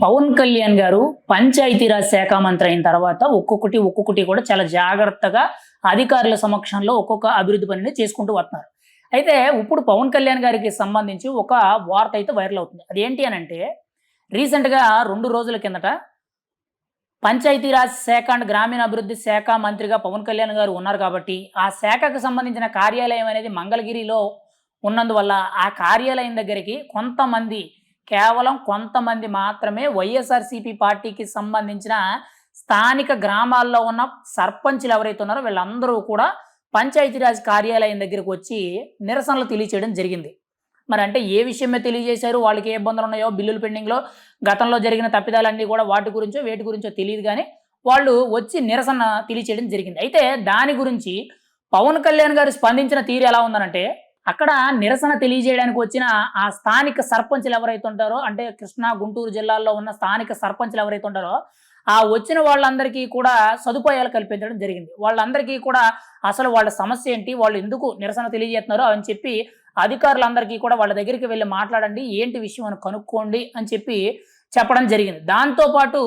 పవన్ కళ్యాణ్ గారు పంచాయతీరాజ్ శాఖ మంత్రి అయిన తర్వాత ఒక్కొక్కటి ఒక్కొక్కటి కూడా చాలా జాగ్రత్తగా అధికారుల సమక్షంలో ఒక్కొక్క అభివృద్ధి పనిని చేసుకుంటూ వస్తున్నారు. అయితే ఇప్పుడు పవన్ కళ్యాణ్ గారికి సంబంధించి ఒక వార్త అయితే వైరల్ అవుతుంది. అదేంటి అని అంటే రీసెంట్గా రెండు రోజుల కిందట పంచాయతీరాజ్ శాఖ అండ్ గ్రామీణాభివృద్ధి శాఖ మంత్రిగా పవన్ కళ్యాణ్ గారు ఉన్నారు కాబట్టి ఆ శాఖకు సంబంధించిన కార్యాలయం అనేది మంగళగిరిలో ఉన్నందువల్ల ఆ కార్యాలయం దగ్గరికి కొంతమంది కేవలం కొంతమంది మాత్రమే వైఎస్ఆర్సీపీ పార్టీకి సంబంధించిన స్థానిక గ్రామాల్లో ఉన్న సర్పంచ్లు ఎవరైతే ఉన్నారో వీళ్ళందరూ కూడా పంచాయతీరాజ్ కార్యాలయం దగ్గరికి వచ్చి నిరసనలు తెలియచేయడం జరిగింది. మరి అంటే ఏ విషయమే తెలియజేశారు? వాళ్ళకి ఏ ఇబ్బందులు ఉన్నాయో? బిల్లులు పెండింగ్లో? గతంలో జరిగిన తప్పిదాలన్నీ కూడా వాటి గురించో వేటి గురించో తెలియదు కానీ వాళ్ళు వచ్చి నిరసన తెలియచేయడం జరిగింది. అయితే దాని గురించి పవన్ కళ్యాణ్ గారు స్పందించిన తీరు ఎలా ఉందనంటే అక్కడ నిరసన తెలియజేయడానికి వచ్చిన ఆ స్థానిక సర్పంచ్లు ఎవరైతే ఉంటారో అంటే కృష్ణా గుంటూరు జిల్లాల్లో ఉన్న స్థానిక సర్పంచ్లు ఎవరైతే ఉంటారో ఆ వచ్చిన వాళ్ళందరికీ కూడా సదుపాయాలు కల్పించడం జరిగింది. వాళ్ళందరికీ కూడా అసలు వాళ్ళ సమస్య ఏంటి వాళ్ళు ఎందుకు నిరసన తెలియజేస్తున్నారో అని చెప్పి అధికారులందరికీ కూడా వాళ్ళ దగ్గరికి వెళ్ళి మాట్లాడండి ఏంటి విషయం అని కనుక్కోండి అని చెప్పి చెప్పడం జరిగింది. దాంతోపాటు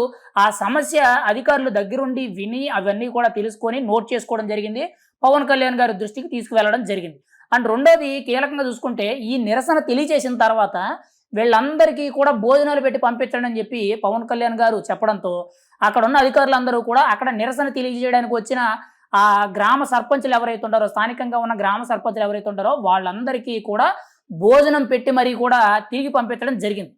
ఆ సమస్య అధికారులు దగ్గరుండి విని అవన్నీ కూడా తెలుసుకొని నోట్ చేసుకోవడం జరిగింది. పవన్ కళ్యాణ్ గారి దృష్టికి తీసుకువెళ్ళడం జరిగింది. అండ్ రెండోది కీలకంగా చూసుకుంటే ఈ నిరసన తెలియచేసిన తర్వాత వీళ్ళందరికీ కూడా భోజనాలు పెట్టి పంపించండి అని చెప్పి పవన్ కళ్యాణ్ గారు చెప్పడంతో అక్కడ ఉన్న అధికారులందరూ కూడా అక్కడ నిరసన తెలియజేయడానికి వచ్చిన ఆ గ్రామ సర్పంచులు ఎవరైతే ఉంటారో స్థానికంగా ఉన్న గ్రామ సర్పంచులు ఎవరైతే ఉంటారో వాళ్ళందరికీ కూడా భోజనం పెట్టి మరీ కూడా తిరిగి పంపించడం జరిగింది.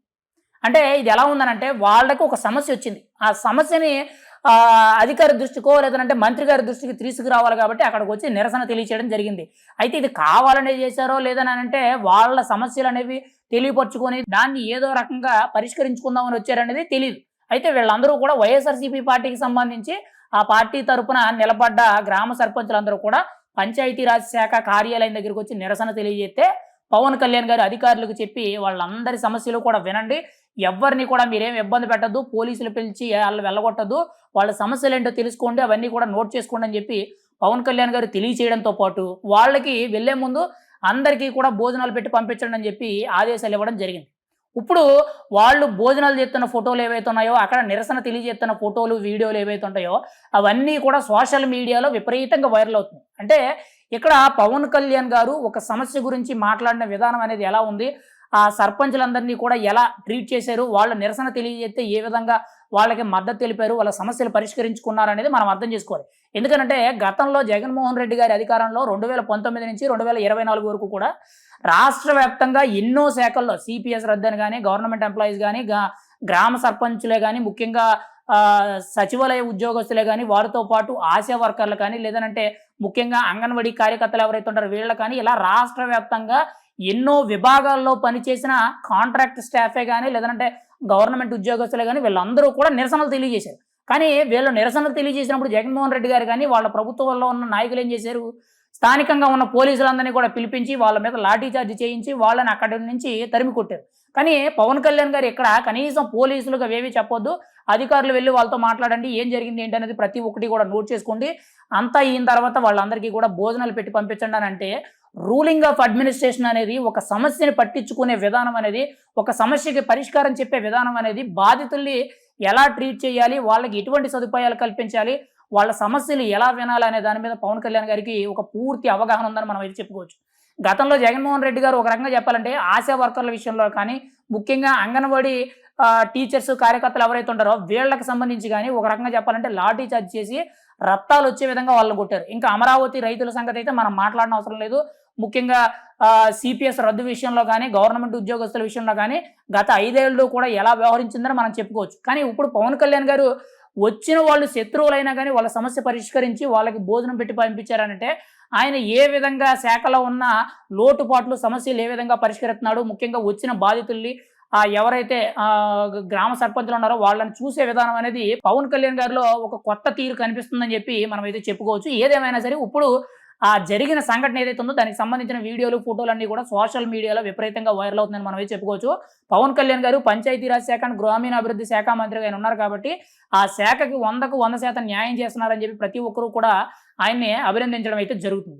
అంటే ఇది ఎలా ఉందనంటే వాళ్ళకు ఒక సమస్య వచ్చింది. ఆ సమస్యని అధికారి దృష్టికో లేదంటే మంత్రి గారి దృష్టికి తీసుకురావాలి కాబట్టి అక్కడికి వచ్చి నిరసన తెలియచేయడం జరిగింది. అయితే ఇది కావాలనే చేశారో లేదని అంటే వాళ్ళ సమస్యలు అనేవి తెలియపరుచుకొని దాన్ని ఏదో రకంగా పరిష్కరించుకుందామని వచ్చారనేది తెలియదు అయితే వీళ్ళందరూ కూడా వైఎస్ఆర్సీపీ పార్టీకి సంబంధించి ఆ పార్టీ తరపున నిలబడ్డ గ్రామ సర్పంచులందరూ కూడా పంచాయతీరాజ్ శాఖ కార్యాలయం దగ్గరికి వచ్చి నిరసన తెలియజేస్తే పవన్ కళ్యాణ్ గారు అధికారులకు చెప్పి వాళ్ళందరి సమస్యలు కూడా వినండి. ఎవరిని కూడా మీరేం ఇబ్బంది పెట్టద్దు పోలీసులు పిలిచి వాళ్ళు వెళ్ళగొట్టద్దు వాళ్ళ సమస్యలు ఏంటో తెలుసుకోండి అవన్నీ కూడా నోట్ చేసుకోండి అని చెప్పి పవన్ కళ్యాణ్ గారు తెలియచేయడంతో పాటు వాళ్ళకి వెళ్ళే ముందు అందరికీ కూడా భోజనాలు పెట్టి పంపించండి అని చెప్పి ఆదేశాలు ఇవ్వడం జరిగింది. ఇప్పుడు వాళ్ళు భోజనాలు చేస్తున్న ఫోటోలు ఏవైతే ఉన్నాయో అక్కడ నిరసన తెలియజేస్తున్న ఫోటోలు వీడియోలు ఏవైతే ఉంటాయో అవన్నీ కూడా సోషల్ మీడియాలో విపరీతంగా వైరల్ అవుతుంది అంటే ఇక్కడ పవన్ కళ్యాణ్ గారు ఒక సమస్య గురించి మాట్లాడిన విధానం అనేది ఎలా ఉంది? ఆ సర్పంచులందరినీ కూడా ఎలా ట్రీట్ చేశారు? వాళ్ళ నిరసన తెలియజేస్తే ఏ విధంగా వాళ్ళకి మద్దతు తెలిపారు? వాళ్ళ సమస్యలు పరిష్కరించుకున్నారు అనేది మనం అర్థం చేసుకోవాలి. ఎందుకంటే గతంలో జగన్మోహన్ రెడ్డి గారి అధికారంలో రెండు వేల పంతొమ్మిది నుంచి రెండు వేల ఇరవై నాలుగు వరకు కూడా రాష్ట్ర వ్యాప్తంగా ఎన్నో శాఖల్లో సిపిఎస్ రద్దని కానీ గవర్నమెంట్ ఎంప్లాయీస్ కానీ గ్రామ సర్పంచులే కానీ ముఖ్యంగా సచివాలయ ఉద్యోగస్తులే కానీ వారితో పాటు ఆశా వర్కర్లు కానీ లేదనంటే ముఖ్యంగా అంగన్వాడీ కార్యకర్తలు ఎవరైతే ఉంటారో వీళ్ళు కానీ ఇలా రాష్ట్ర వ్యాప్తంగా ఎన్నో విభాగాల్లో పనిచేసిన కాంట్రాక్ట్ స్టాఫే కానీ లేదంటే గవర్నమెంట్ ఉద్యోగస్తులే కానీ వీళ్ళందరూ కూడా నిరసనలు తెలియజేశారు. కానీ వీళ్ళు నిరసనలు తెలియజేసినప్పుడు జగన్మోహన్ రెడ్డి గారు కానీ వాళ్ళ ప్రభుత్వంలో ఉన్న నాయకులు ఏం చేశారు? స్థానికంగా ఉన్న పోలీసులందరినీ కూడా పిలిపించి వాళ్ళ మీద లాఠీ చార్జ్ చేయించి వాళ్ళని అక్కడి నుంచి తరిమి కొట్టారు. కానీ పవన్ కళ్యాణ్ గారు ఇక్కడ కనీసం పోలీసులుగా ఏవి చెప్పొద్దు. అధికారులు వెళ్ళి వాళ్ళతో మాట్లాడండి. ఏం జరిగింది ఏంటి అనేది ప్రతి ఒక్కటి కూడా నోట్ చేసుకోండి. అంతా అయిన తర్వాత వాళ్ళందరికీ కూడా భోజనాలు పెట్టి పంపించండి అని అంటే రూలింగ్ ఆఫ్ అడ్మినిస్ట్రేషన్ అనేది ఒక సమస్యని పట్టించుకునే విధానం అనేది ఒక సమస్యకి పరిష్కారం చెప్పే విధానం అనేది బాధితుల్ని ఎలా ట్రీట్ చేయాలి వాళ్ళకి ఎటువంటి సదుపాయాలు కల్పించాలి వాళ్ళ సమస్యలు ఎలా వినాలి అనే దాని మీద పవన్ కళ్యాణ్ గారికి ఒక పూర్తి అవగాహన ఉందని మనం అయితే చెప్పుకోవచ్చు. గతంలో జగన్మోహన్ రెడ్డి గారు ఒక రకంగా చెప్పాలంటే ఆశా వర్కర్ల విషయంలో కానీ ముఖ్యంగా అంగన్వాడీ టీచర్స్ కార్యకర్తలు ఎవరైతే ఉంటారో వీళ్ళకి సంబంధించి కానీ ఒక రకంగా చెప్పాలంటే లాఠీ చార్జ్ చేసి రక్తాలు వచ్చే విధంగా వాళ్ళని కొట్టారు. ఇంకా అమరావతి రైతుల సంగతి అయితే మనం మాట్లాడిన అవసరం లేదు. ముఖ్యంగా సిపిఎస్ రద్దు విషయంలో కానీ గవర్నమెంట్ ఉద్యోగస్తుల విషయంలో కానీ గత ఐదేళ్ళు కూడా ఎలా వ్యవహరించిందని మనం చెప్పుకోవచ్చు. కానీ ఇప్పుడు పవన్ కళ్యాణ్ గారు వచ్చిన వాళ్ళు శత్రువులైనా కానీ వాళ్ళ సమస్య పరిష్కరించి వాళ్ళకి భోజనం పెట్టి పంపించారనంటే ఆయన ఏ విధంగా శాఖలో ఉన్న లోటుపాట్లు సమస్యలు ఏ విధంగా పరిష్కరిస్తున్నాడు ముఖ్యంగా వచ్చిన బాధితుల్ని ఎవరైతే గ్రామ సర్పంచులు ఉన్నారో వాళ్ళని చూసే విధానం అనేది పవన్ కళ్యాణ్ గారిలో ఒక కొత్త తీరు కనిపిస్తుందని చెప్పి మనం అయితే చెప్పుకోవచ్చు. ఏదేమైనా సరే ఇప్పుడు ఆ జరిగిన సంఘటన ఏదైతే ఉందో దానికి సంబంధించిన వీడియోలు ఫోటోలు అన్ని కూడా సోషల్ మీడియాలో విపరీతంగా వైరల్ అవుతుందని మనం అయితే చెప్పుకోవచ్చు. పవన్ కళ్యాణ్ గారు పంచాయతీరాజ్ శాఖ అండ్ గ్రామీణాభివృద్ధి శాఖ మంత్రిగా ఆయన ఉన్నారు కాబట్టి ఆ శాఖకి వందకు వంద శాతం న్యాయం చేస్తున్నారని చెప్పి ప్రతి ఒక్కరూ కూడా ఆయన్ని అభినందించడం అయితే జరుగుతుంది.